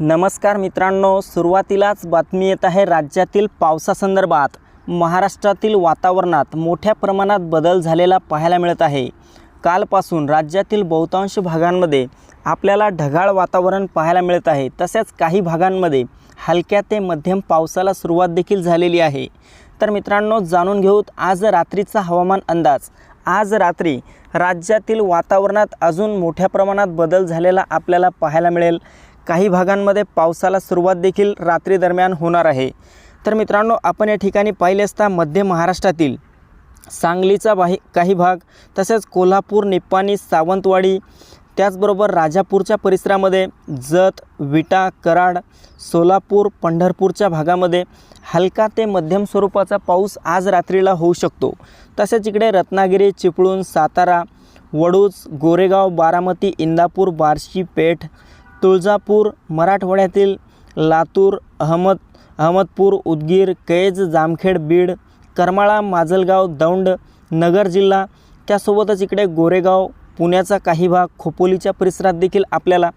नमस्कार मित्रांनो सुरुवातीलाच बातमी येत आहे राज्यातील पावसासंदर्भात. महाराष्ट्रातील वातावरणात मोठ्या प्रमाणात बदल झालेला पाहायला मिळत आहे. कालपासून राज्यातील बहुतांश भागांमध्ये आपल्याला ढगाळ वातावरण पाहायला मिळत आहे. तसेच काही भागांमध्ये हलक्या ते मध्यम पावसाला सुरुवात देखील झालेली आहे. तर मित्रांनो जाणून घेऊत आज रात्रीचा हवामान अंदाज. आज रात्री राज्यातील वातावरणात अजून मोठ्या प्रमाणात बदल झालेला आपल्याला पाहायला मिळेल. काही भागांमध्ये पावसाला सुरुवात देखील रात्री दरम्यान होणार आहे. तर मित्रांनो आपण या ठिकाणी पाहिले असता मध्य महाराष्ट्रातील सांगलीचा बाही काही भाग तसेच कोल्हापूर निप्पाणी सावंतवाडी त्याचबरोबर राजापूरच्या परिसरामध्ये जत विटा कराड सोलापूर पंढरपूरच्या भागामध्ये हलका ते मध्यम स्वरूपाचा पाऊस आज रात्रीला होऊ शकतो. तसेच इकडे रत्नागिरी चिपळूण सातारा वडूज गोरेगाव बारामती इंदापूर बार्शी पेठ तुळजापूर मराठवाड्यातील लातूर अहमद अहमदपूर उदगीर कैज जामखेड बीड करमाळा माजलगाव दौंड नगर जिल्हा त्यासोबतच इकडे गोरेगाव पुण्याचा काही भाग खोपोलीच्या परिसरात देखील आपल्याला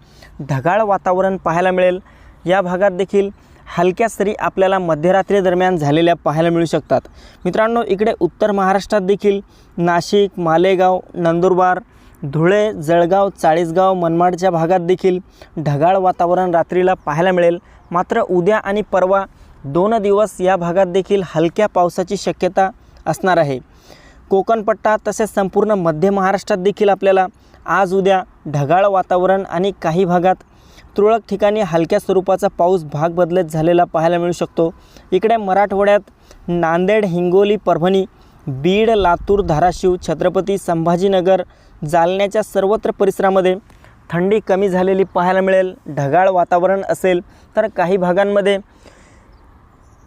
ढगाळ वातावरण पाहायला मिळेल. या भागात देखील हलक्या सरी आपल्याला मध्यरात्री दरम्यान झालेल्या पाहायला मिळू शकतात. मित्रांनो इकडे उत्तर महाराष्ट्रात देखील नाशिक मालेगाव नंदुरबार धुळे जळगाव चाळीसगाव मनमाडच्या भागात देखील ढगाळ वातावरण रात्रीला पाहायला मिळेल. मात्र उद्या आणि परवा दोन दिवस या भागात देखील हलक्या पावसाची शक्यता असणार आहे. कोकणपट्टा तसेच संपूर्ण मध्य महाराष्ट्रात देखील आपल्याला आज उद्या ढगाळ वातावरण आणि काही भागात तुरळक ठिकाणी हलक्या स्वरूपाचा पाऊस भाग बदलत झालेला पाहायला मिळू शकतो. इकडे मराठवाड्यात नांदेड हिंगोली परभणी बीड लातूर धाराशिव छत्रपती संभाजीनगर जालन्याच्या सर्वत्र परिसरामध्ये थंडी कमी झालेली पाहायला मिळेल. ढगाळ वातावरण असेल तर काही भागांमध्ये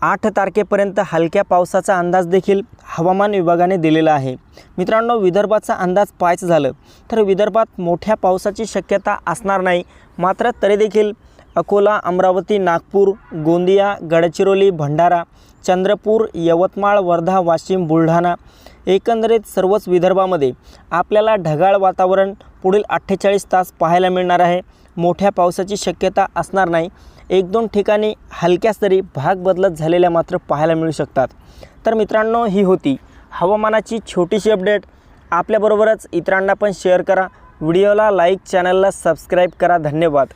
आठ तारखेपर्यंत हलक्या पावसाचा अंदाज देखील हवामान विभागाने दिलेला आहे. मित्रांनो विदर्भाचा अंदाज पाहायचं झालं तर विदर्भात मोठ्या पावसाची शक्यता असणार नाही. मात्र तरी देखील अकोला अमरावती नागपूर गोंदिया गडचिरोली भंडारा चंद्रपूर यवतमाळ वर्धा वाशिम बुलढाणा एकंदरीत सर्वच विदर्भामध्ये आपल्याला ढगाळ वातावरण पुढील अठ्ठेचाळीस तास पाहायला मिळणार आहे. मोठ्या पावसाची शक्यता असणार नाही. एक दोन ठिकाणी हलक्या सरी भाग बदलत झालेल्या मात्र पाहायला मिळू शकतात. तर मित्रांनो ही होती हवामानाची छोटीशी अपडेट. आपल्याबरोबरच इतरांना पण शेअर करा. व्हिडिओला लाईक चॅनलला सबस्क्राईब करा. धन्यवाद.